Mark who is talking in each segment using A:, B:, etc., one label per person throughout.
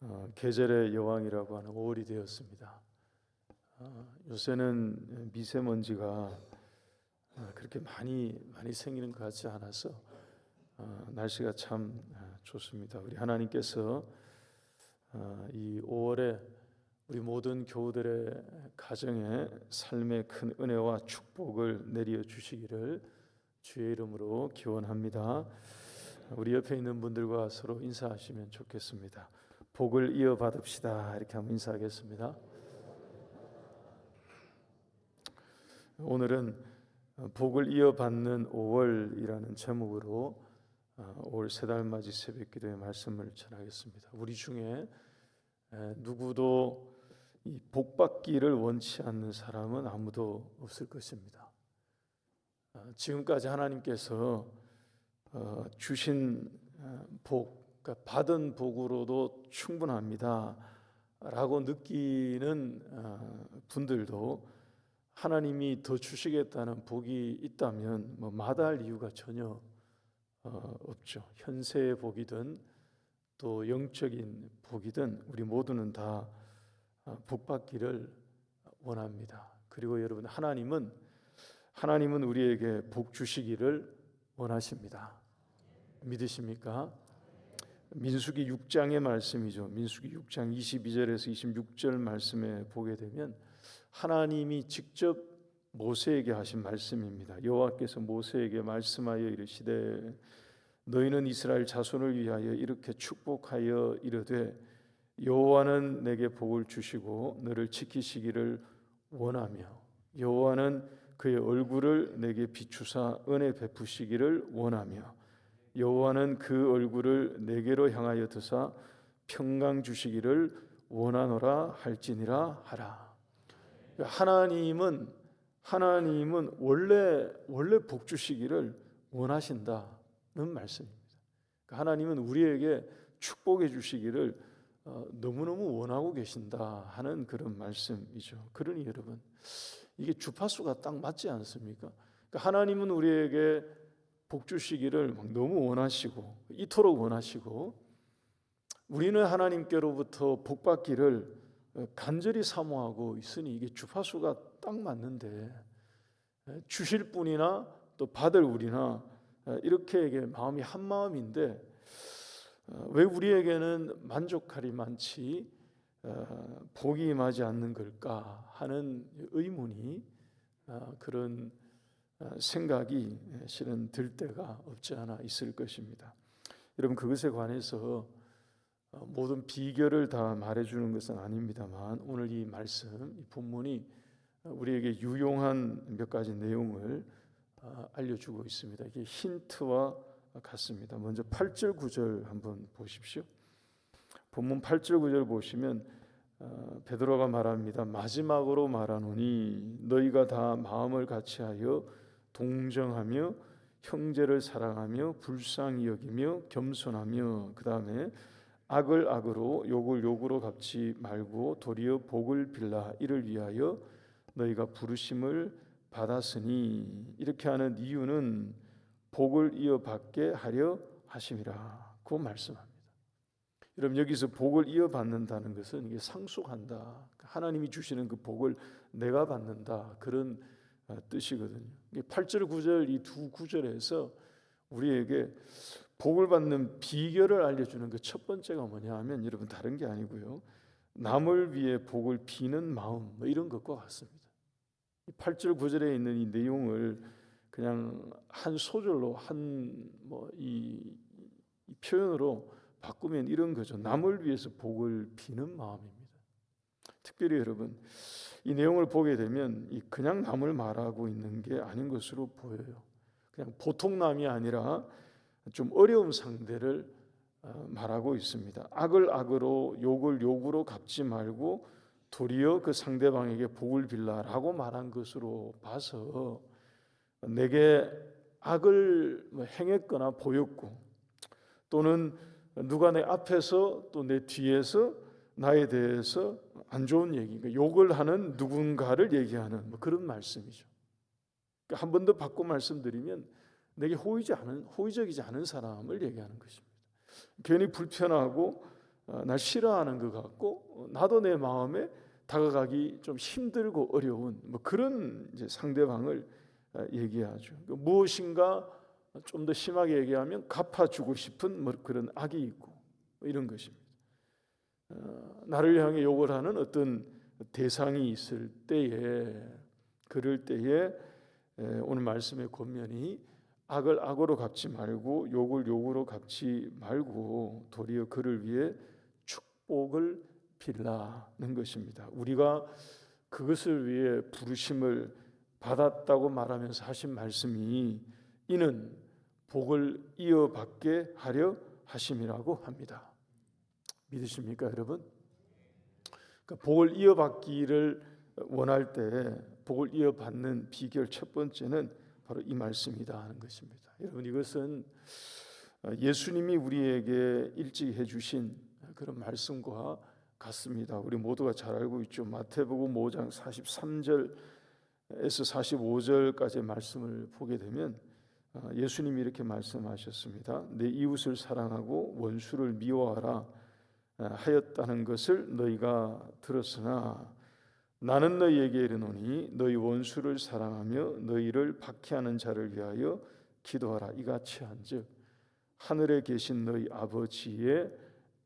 A: 어, 계절의 여왕이라고 하는 5월이 되었습니다. 어, 요새는 미세먼지가 어, 그렇게 많이 많이 생기는 것 같지 않아서 어, 날씨가 참 어, 좋습니다. 우리 하나님께서 어, 이 5월에 우리 모든 교우들의 가정에 삶의 큰 은혜와 축복을 내려 주시기를 주의 이름으로 기원합니다. 우리 옆에 있는 분들과 서로 인사하시면 좋겠습니다. 복을 이어 받읍시다. 이렇게 한번 인사하겠습니다. 오늘은 복을 이어받는 5월이라는 제목으로 5월 세달 맞이 새벽 기도의 말씀을 전하겠습니다. 우리 중에 누구도 이 복받기를 원치 않는 사람은 아무도 없을 것입니다. 지금까지 하나님께서 어, 주신 복, 그러니까 받은 복으로도 충분합니다 라고 느끼는 어, 분들도 하나님이 더 주시겠다는 복이 있다면 뭐 마다할 이유가 전혀 어, 없죠. 현세의 복이든 또 영적인 복이든 우리 모두는 다 복받기를 원합니다. 그리고 여러분 하나님은 하나님은 우리에게 복 주시기를 원하십니다. 믿으십니까? 민수기 6장의 말씀이죠. 민수기 6장 22절에서 26절 말씀에 보게 되면 하나님이 직접 모세에게 하신 말씀입니다. 여호와께서 모세에게 말씀하여 이르시되 너희는 이스라엘 자손을 위하여 이렇게 축복하여 이르되 여호와는 내게 복을 주시고 너를 지키시기를 원하며 여호와는 그의 얼굴을 내게 비추사 은혜 베푸시기를 원하며 여호와는 그 얼굴을 내게로 향하여 드사 평강 주시기를 원하노라 할지니라 하라. 하나님은 하나님은 원래 원래 복 주시기를 원하신다는 말씀입니다. 그러니까 하나님은 우리에게 축복해 주시기를 어, 너무너무 원하고 계신다 하는 그런 말씀이죠. 그러니 여러분 이게 주파수가 딱 맞지 않습니까? 그러니까 하나님은 우리에게 복 주시기를 너무 원하시고 이토록 원하시고 우리는 하나님께로부터 복 받기를 간절히 사모하고 있으니 이게 주파수가 딱 맞는데 주실 분이나 또 받을 우리나 이렇게 마음이 한 마음인데 왜 우리에게는 만족할이 많지 어, 복이 임하지 않는 걸까 하는 의문이 어, 그런 어, 생각이 실은 들 때가 없지 않아 있을 것입니다. 여러분 그것에 관해서 모든 비결을 다 말해주는 것은 아닙니다만 오늘 이 말씀, 이 본문이 우리에게 유용한 몇 가지 내용을 알려주고 있습니다. 이게 힌트와 같습니다. 먼저 8절 9절 한번 보십시오. 본문 8절 9절 보시면 어, 베드로가 말합니다. 마지막으로 말하노니 너희가 다 마음을 같이하여 동정하며 형제를 사랑하며 불쌍히 여기며 겸손하며 그 다음에 악을 악으로 욕을 욕으로 갚지 말고 도리어 복을 빌라 이를 위하여 너희가 부르심을 받았으니 이렇게 하는 이유는 복을 이어받게 하려 하심이라 그 말씀합니다. 여러분 여기서 복을 이어받는다는 것은 이게 상속한다. 하나님이 주시는 그 복을 내가 받는다. 그런 어, 뜻이거든요. 8절 9절 이 두 구절에서 우리에게 복을 받는 비결을 알려주는 그 첫 번째가 뭐냐 하면 여러분 다른 게 아니고요. 남을 위해 복을 비는 마음 뭐 이런 것과 같습니다. 8절 9절에 있는 이 내용을 그냥 한 소절로 한 뭐 이 표현으로 바꾸면 이런 거죠. 남을 위해서 복을 비는 마음입니다. 특별히 여러분 이 내용을 보게 되면 이 그냥 남을 말하고 있는 게 아닌 것으로 보여요. 그냥 보통 남이 아니라 좀 어려운 상대를 어, 말하고 있습니다. 악을 악으로 욕을 욕으로 갚지 말고 도리어 그 상대방에게 복을 빌라라고 말한 것으로 봐서 내게 악을 뭐 행했거나 보였고 또는 누가 내 앞에서 또 내 뒤에서 나에 대해서 안 좋은 얘기, 그러니까 욕을 하는 누군가를 얘기하는 뭐 그런 말씀이죠. 그러니까 한번 더 바꿔 말씀드리면 내게 호의지 않은 호의적이지 않은 사람을 얘기하는 것입니다. 괜히 불편하고 어, 날 싫어하는 것 같고 어, 나도 내 마음에 다가가기 좀 힘들고 어려운 뭐 그런 이제 상대방을 어, 얘기하죠. 그 무엇인가 좀 더 심하게 얘기하면 갚아주고 싶은 뭐 그런 악이 있고 뭐 이런 것입니다. 어, 나를 향해 욕을 하는 어떤 대상이 있을 때에 그럴 때에 오늘 말씀의 권면이 악을 악으로 갚지 말고 욕을 욕으로 갚지 말고 도리어 그를 위해 축복을 빌라는 것입니다. 우리가 그것을 위해 부르심을 받았다고 말하면서 하신 말씀이 이는 복을 이어받게 하려 하심이라고 합니다. 믿으십니까, 여러분? 그러니까 복을 이어받기를 원할 때 복을 이어받는 비결 첫 번째는 바로 이 말씀이다 하는 것입니다. 여러분 이것은 예수님이 우리에게 일찍 해주신 그런 말씀과 같습니다. 우리 모두가 잘 알고 있죠. 마태복음 5장 43절에서 45절까지 말씀을 보게 되면 예수님이 이렇게 말씀하셨습니다. 내 이웃을 사랑하고 원수를 미워하라 하였다는 것을 너희가 들었으나 나는 너희에게 이르노니 너희 원수를 사랑하며 너희를 박해하는 자를 위하여 기도하라 이같이 한즉 하늘에 계신 너희 아버지의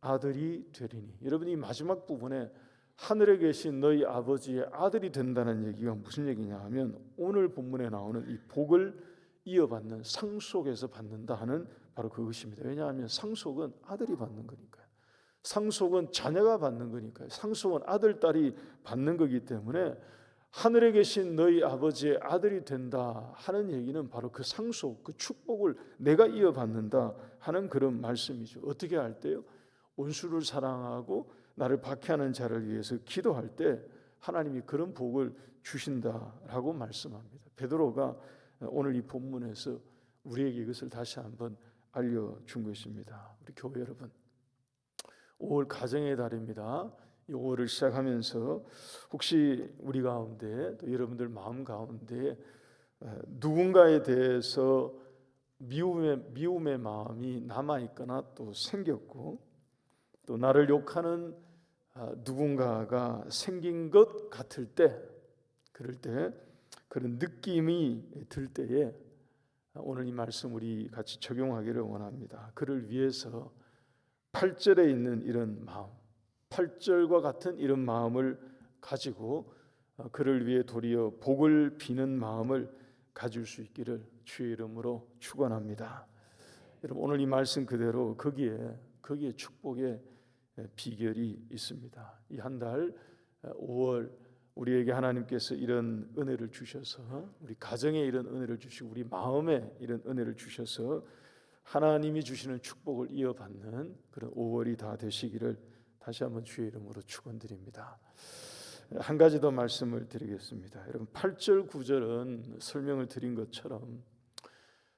A: 아들이 되리니 여러분 이 마지막 부분에 하늘에 계신 너희 아버지의 아들이 된다는 얘기가 무슨 얘기냐 하면 오늘 본문에 나오는 이 복을 이어받는 상속에서 받는다 하는 바로 그것입니다. 왜냐하면 상속은 아들이 받는 거니까요. 상속은 자녀가 받는 거니까요. 상속은 아들 딸이 받는 거기 때문에 하늘에 계신 너희 아버지의 아들이 된다 하는 얘기는 바로 그 상속, 그 축복을 내가 이어받는다 하는 그런 말씀이죠. 어떻게 할 때요? 온수를 사랑하고 나를 박해하는 자를 위해서 기도할 때 하나님이 그런 복을 주신다라고 말씀합니다. 베드로가 오늘 이 본문에서 우리에게 이것을 다시 한번 알려준 것입니다. 우리 교회 여러분, 5월 가정의 달입니다. 이 5월을 시작하면서 혹시 우리 가운데 또 여러분들 마음 가운데 누군가에 대해서 미움의 미움의 마음이 남아 있거나 또 생겼고 또 나를 욕하는 아, 누군가가 생긴 것 같을 때 그럴 때 그런 느낌이 들 때에 오늘 이 말씀 우리 같이 적용하기를 원합니다. 그를 위해서 8절에 있는 이런 마음, 8절과 같은 이런 마음을 가지고 어, 그를 위해 도리어 복을 비는 마음을 가질 수 있기를 주의 이름으로 축원합니다. 여러분 오늘 이 말씀 그대로 거기에 거기에 축복의 비결이 있습니다. 이 한 달 5월 우리에게 하나님께서 이런 은혜를 주셔서 우리 가정에 이런 은혜를 주시고 우리 마음에 이런 은혜를 주셔서 하나님이 주시는 축복을 이어받는 그런 5월이 다 되시기를 다시 한번 주의 이름으로 축원드립니다. 한 가지 더 말씀을 드리겠습니다. 여러분 8절 9절은 설명을 드린 것처럼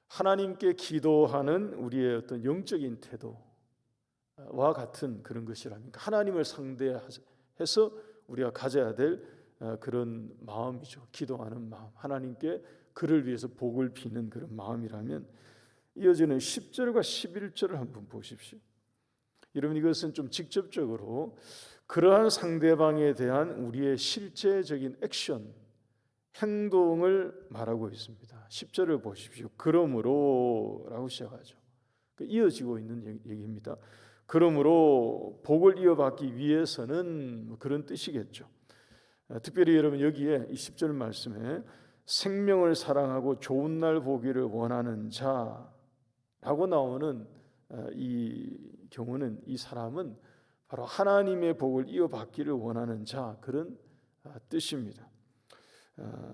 A: 하나님께 기도하는 우리의 어떤 영적인 태도와 같은 그런 것이라니까 하나님을 상대해서 우리가 가져야 될 어, 그런 마음이죠. 기도하는 마음. 하나님께 그를 위해서 복을 비는 그런 마음이라면 이어지는 10절과 11절을 한번 보십시오. 여러분 이것은 좀 직접적으로 그러한 상대방에 대한 우리의 실제적인 액션, 행동을 말하고 있습니다. 10절을 보십시오. 그러므로 라고 시작하죠. 그 이어지고 있는 얘기입니다. 그러므로 복을 이어받기 위해서는 뭐 그런 뜻이겠죠. 아, 특별히 여러분 여기에 이 10절 말씀에 생명을 사랑하고 좋은 날 보기를 원하는 자 라고 나오는 어, 이 경우는 이 사람은 바로 하나님의 복을 이어받기를 원하는 자 그런 어, 뜻입니다. 어,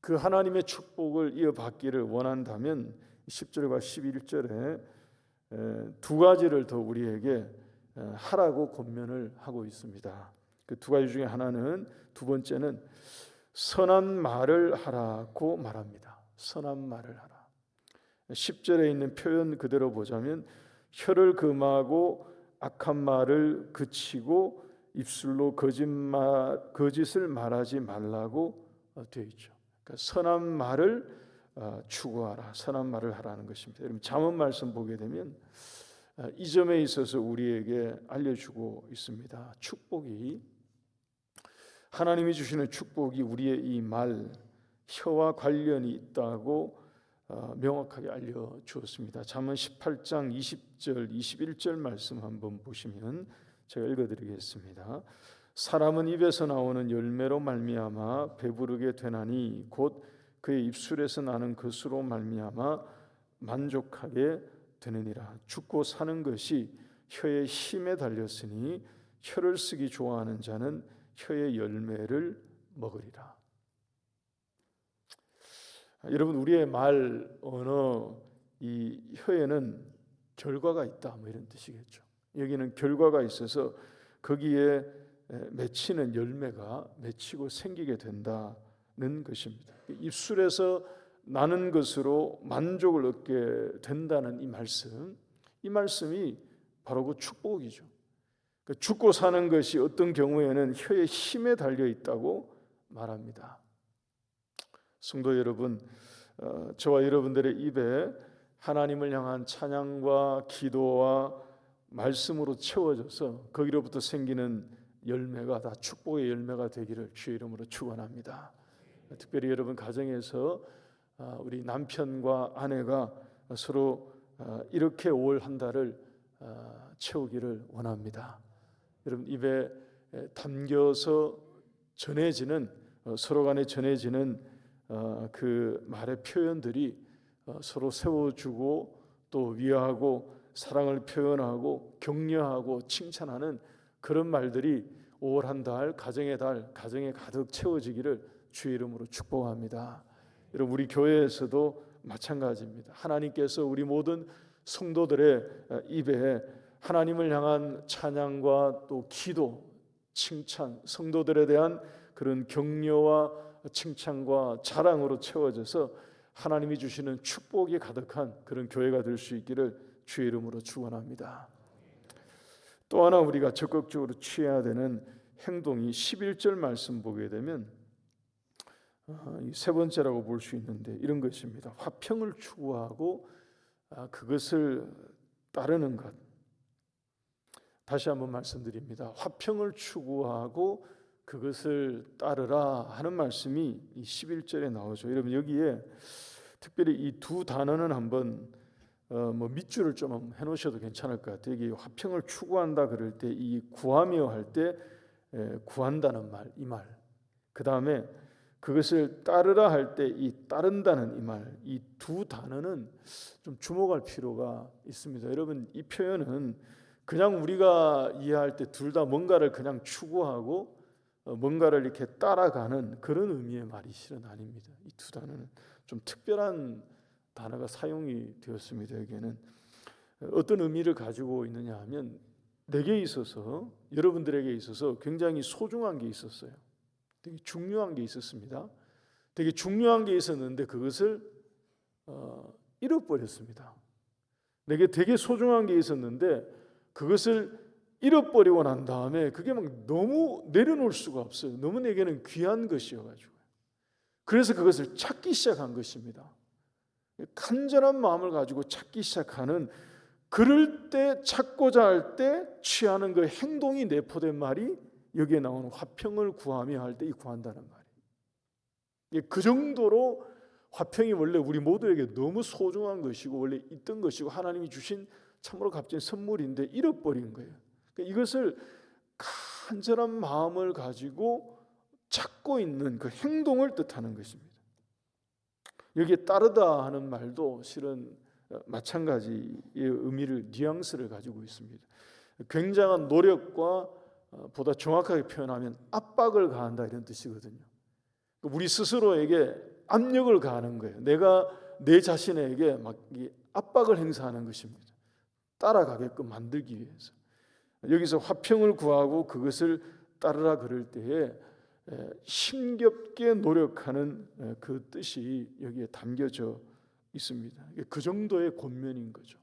A: 그 하나님의 축복을 이어받기를 원한다면 10절과 11절에 두 가지를 더 우리에게 하라고 권면을 하고 있습니다. 그 두 가지 중에 하나는 두 번째는 선한 말을 하라고 말합니다. 선한 말을 하라. 10절에 있는 표현 그대로 보자면 혀를 금하고 악한 말을 그치고 입술로 거짓말 거짓을 말하지 말라고 되어 있죠. 그러니까 선한 말을 어, 추구하라, 선한 말을 하라는 것입니다. 여러분 잠언 말씀 보게 되면 아, 이 점에 있어서 우리에게 알려주고 있습니다. 축복이 하나님이 주시는 축복이 우리의 이 말 혀와 관련이 있다고 어, 명확하게 알려 주었습니다. 잠언 18장 20절 21절 말씀 한번 보시면 제가 읽어 드리겠습니다. 사람은 입에서 나오는 열매로 말미암아 배부르게 되나니 곧 그의 입술에서 나는 것으로 말미암아 만족하게 되느니라. 죽고 사는 것이 혀의 힘에 달렸으니 혀를 쓰기 좋아하는 자는 혀의 열매를 먹으리라. 여러분 우리의 말 언어 이 혀에는 결과가 있다 뭐 이런 뜻이겠죠. 여기는 결과가 있어서 거기에 맺히는 열매가 맺히고 생기게 된다는 것입니다. 입술에서 나는 것으로 만족을 얻게 된다는 이 말씀, 이 말씀이 바로 그 축복이죠. 그 죽고 사는 것이 어떤 경우에는 혀의 힘에 달려 있다고 말합니다. 성도 여러분, 어, 저와 여러분들의 입에 하나님을 향한 찬양과 기도와 말씀으로 채워져서 거기로부터 생기는 열매가 다 축복의 열매가 되기를 주의 이름으로 축원합니다. 특별히 여러분 가정에서 아, 우리 남편과 아내가 서로 아, 이렇게 올 한 달을 아, 채우기를 원합니다. 여러분 입에 담겨서 전해지는 어, 서로 간에 전해지는 어, 그 말의 표현들이 어, 서로 세워주고 또 위하고 사랑을 표현하고 격려하고 칭찬하는 그런 말들이 5월 한 달 가정의 달 가정에 가득 채워지기를 주의 이름으로 축복합니다. 여러분 우리 교회에서도 마찬가지입니다. 하나님께서 우리 모든 성도들의 입에 하나님을 향한 찬양과 또 기도, 칭찬, 성도들에 대한 그런 격려와 칭찬과 자랑으로 채워져서 하나님이 주시는 축복이 가득한 그런 교회가 될 수 있기를 주의 이름으로 축원합니다. 또 하나 우리가 적극적으로 취해야 되는 행동이 11절 말씀 보게 되면 아, 세 번째라고 볼 수 있는데 이런 것입니다. 화평을 추구하고 아, 그것을 따르는 것. 다시 한번 말씀드립니다. 화평을 추구하고 그것을 따르라 하는 말씀이 11절에 나오죠. 여러분 여기에 특별히 이 두 단어는 한번 어, 뭐 밑줄을 좀 해놓으셔도 괜찮을 것 같아요. 이게 화평을 추구한다 그럴 때 이 구하며 할 때 구한다는 말, 이 말. 그 다음에 그것을 따르라 할 때 이 따른다는 이 말, 이 두 단어는 좀 주목할 필요가 있습니다. 여러분 이 표현은 그냥 우리가 이해할 때 둘 다 뭔가를 그냥 추구하고 어, 뭔가를 이렇게 따라가는 그런 의미의 말이 실은 아닙니다. 이 두 단어는 좀 특별한 단어가 사용이 되었습니다. 여기에는 어떤 의미를 가지고 있느냐 하면 내게 있어서 여러분들에게 있어서 굉장히 소중한 게 있었어요. 되게 중요한 게 있었습니다. 되게 중요한 게 있었는데 그것을 어, 잃어버렸습니다. 내게 되게 소중한 게 있었는데 그것을 잃어버리고 난 다음에 그게 막 너무 내려놓을 수가 없어요. 너무 내게는 귀한 것이어가지고. 그래서 그것을 찾기 시작한 것입니다. 간절한 마음을 가지고 찾기 시작하는 그럴 때 찾고자 할 때 취하는 그 행동이 내포된 말이 여기에 나오는 화평을 구하며 할 때 이 구한다는 말이에요. 그 정도로 화평이 원래 우리 모두에게 너무 소중한 것이고 원래 있던 것이고 하나님이 주신 참으로 값진 선물인데 잃어버린 거예요. 그러니까 이것을 간절한 마음을 가지고 찾고 있는 그 행동을 뜻하는 것입니다. 여기에 따르다 하는 말도 실은 마찬가지의 의미를 뉘앙스를 가지고 있습니다. 굉장한 노력과 어, 보다 정확하게 표현하면 압박을 가한다 이런 뜻이거든요. 우리 스스로에게 압력을 가하는 거예요. 내가 내 자신에게 막 압박을 행사하는 것입니다. 따라가게끔 만들기 위해서. 여기서 화평을 구하고 그것을 따르라 그럴 때에 힘겹게 노력하는 그 뜻이 여기에 담겨져 있습니다. 그 정도의 권면인 거죠.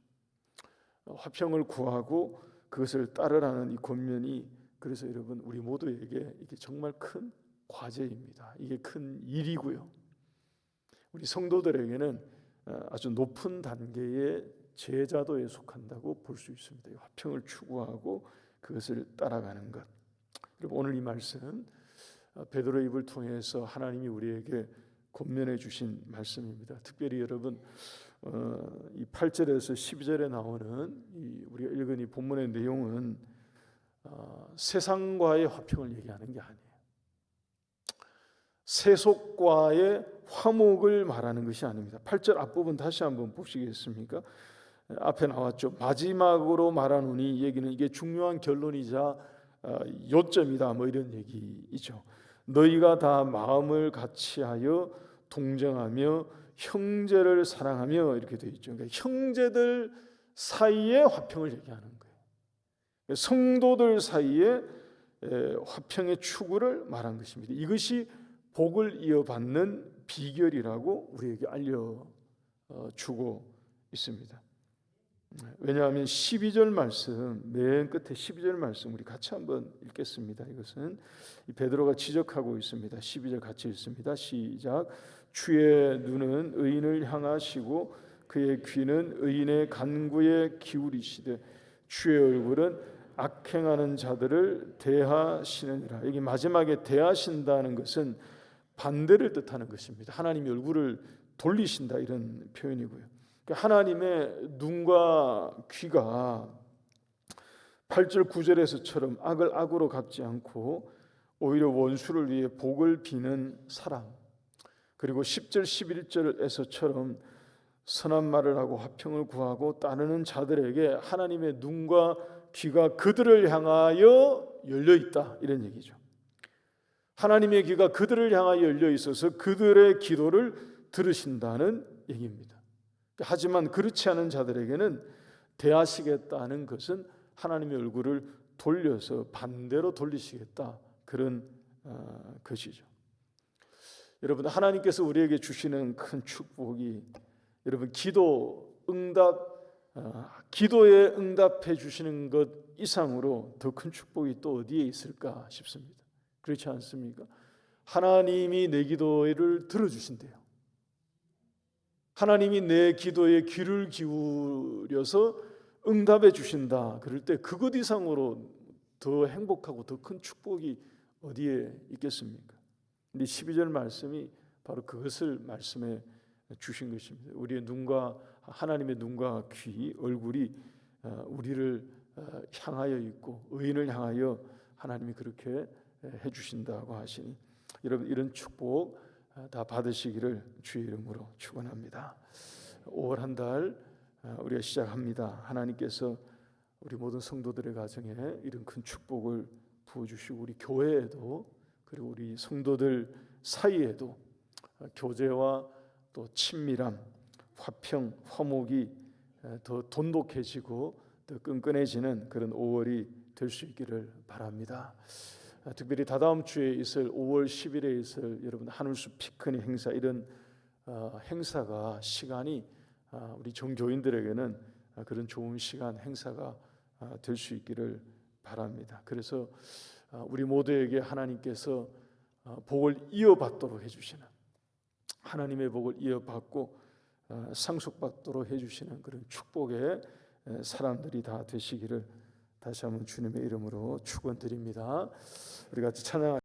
A: 화평을 구하고 그것을 따르라는 이 권면이 그래서 여러분 우리 모두에게 이게 정말 큰 과제입니다. 이게 큰 일이고요. 우리 성도들에게는 어, 아주 높은 단계의 제자도에 속한다고 볼 수 있습니다. 이 화평을 추구하고 그것을 따라가는 것. 여러분 오늘 이 말씀 어, 베드로 입을 통해서 하나님이 우리에게 권면해 주신 말씀입니다. 특별히 여러분 어, 이 8절에서 12절에 나오는 이 우리가 읽은 이 본문의 내용은 어, 세상과의 화평을 얘기하는 게 아니에요. 세속과의 화목을 말하는 것이 아닙니다. 8절 앞부분 다시 한번 보시겠습니까? 앞에 나왔죠. 마지막으로 말하노니 이 얘기는 이게 중요한 결론이자 어, 요점이다. 뭐 이런 얘기이죠. 너희가 다 마음을 같이하여 동정하며 형제를 사랑하며 이렇게 되어 있죠. 그러니까 형제들 사이의 화평을 얘기하는 거예요. 성도들 사이의 에, 화평의 추구를 말한 것입니다. 이것이 복을 이어받는 비결이라고 우리에게 알려 어, 주고 있습니다. 왜냐하면 12절 말씀 맨 끝에 12절 말씀 우리 같이 한번 읽겠습니다. 이것은 이 베드로가 지적하고 있습니다. 12절 같이 읽습니다. 시작. 주의 눈은 의인을 향하시고 그의 귀는 의인의 간구에 기울이시되 주의 얼굴은 악행하는 자들을 대하시느니라. 여기 마지막에 대하신다는 것은 반대를 뜻하는 것입니다. 하나님이 얼굴을 돌리신다 이런 표현이고요. 그러니까 하나님의 눈과 귀가 8절 9절에서처럼 악을 악으로 갚지 않고 오히려 원수를 위해 복을 비는 사람 그리고 10절 11절에서처럼 선한 말을 하고 화평을 구하고 따르는 자들에게 하나님의 눈과 귀가 그들을 향하여 열려 있다 이런 얘기죠. 하나님의 귀가 그들을 향하여 열려 있어서 그들의 기도를 들으신다는 얘기입니다. 하지만 그렇지 않은 자들에게는 대하시겠다는 것은 하나님의 얼굴을 돌려서 반대로 돌리시겠다 그런 어, 것이죠. 여러분 하나님께서 우리에게 주시는 큰 축복이 여러분 기도 응답 어, 기도에 응답해 주시는 것 이상으로 더 큰 축복이 또 어디에 있을까 싶습니다. 그렇지 않습니까? 하나님이 내 기도를 들어주신대요. 하나님이 내 기도에 귀를 기울여서 응답해 주신다. 그럴 때 그것 이상으로 더 행복하고 더 큰 축복이 어디에 있겠습니까? 근데 12절 말씀이 바로 그것을 말씀해 주신 것입니다. 우리의 눈과 하나님의 눈과 귀, 얼굴이 어, 우리를 어, 향하여 있고 의인을 향하여 하나님이 그렇게 해 주신다고 하시니 여러분 이런 축복 어, 다 받으시기를 주의 이름으로 축원합니다. 5월 한 달 우리가 시작합니다. 하나님께서 우리 모든 성도들의 가정에 이런 큰 축복을 부어 주시고 우리 교회에도 그리고 우리 성도들 사이에도 교제와 또 친밀함, 화평, 화목이 더 돈독해지고 더 끈끈해지는 그런 5월이 될 수 있기를 바랍니다. 특별히 다다음 주에 있을 5월 10일에 있을 여러분 하늘숲 피크닉 행사 이런 어, 행사가 시간이 아, 우리 종교인들에게는 아, 그런 좋은 시간 행사가 아, 될수 있기를 바랍니다. 그래서 우리 모두에게 하나님께서 복을 이어받도록 해주시는 하나님의 복을 이어받고 상속받도록 해주시는 그런 축복의 사람들이 다 되시기를 다시 한번 주님의 이름으로 축원드립니다. 우리 같이 찬양.